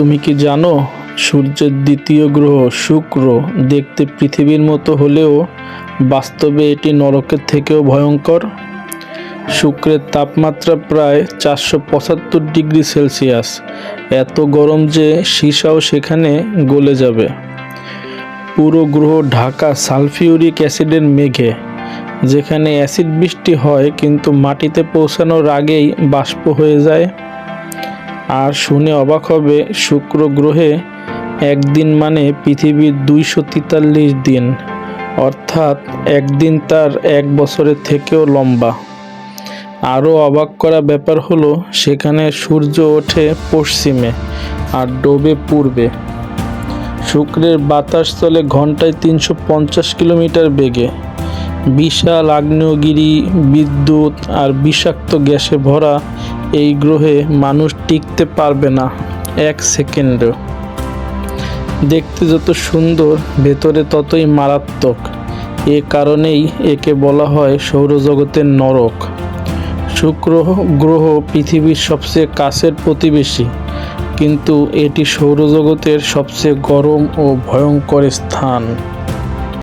তুমি কি জানো, সূর্যের দ্বিতীয় গ্রহ শুক্র দেখতে পৃথিবীর মতো হলেও বাস্তবে এটি নরকের থেকেও ভয়ঙ্কর? শুক্রের তাপমাত্রা প্রায় চারশো পঁচাত্তর ডিগ্রি সেলসিয়াস। এত গরম যে সীসাও সেখানে গলে যাবে। পুরো গ্রহ ঢাকা সালফিউরিক অ্যাসিডের মেঘে। যেখানে অ্যাসিড বৃষ্টি হয়, কিন্তু মাটিতে পৌঁছানোর আগেই বাষ্প হয়ে যায়। আর শুনে অবাক হবে শুক্র গ্রহে একদিন মানে পৃথিবীর দুইশো তেতাল্লিশ দিন, অর্থাৎ একদিন তার এক বছরের থেকেও লম্বা। আরও অবাক করা ব্যাপার হলো, সেখানে সূর্য ওঠে পশ্চিমে আর ডোবে পূর্বে। শুক্রের বাতাস চলে ঘন্টায় তিনশো পঞ্চাশ কিলোমিটার বেগে। বিশাল আগ্নেয়গিরি, বিদ্যুৎ আর বিষাক্ত গ্যাসে ভরা এই গ্রহে মানুষ টিকতে পারবে না এক সেকেন্ডও। দেখতে যত সুন্দর, ভেতরে ততই মারাত্মক। এ কারণেই একে বলা হয় সৌরজগতের নরক। শুক্র গ্রহ পৃথিবীর সবচেয়ে কাছের প্রতিবেশী, কিন্তু এটি সৌরজগতের সবচেয়ে গরম ও ভয়ঙ্কর স্থান।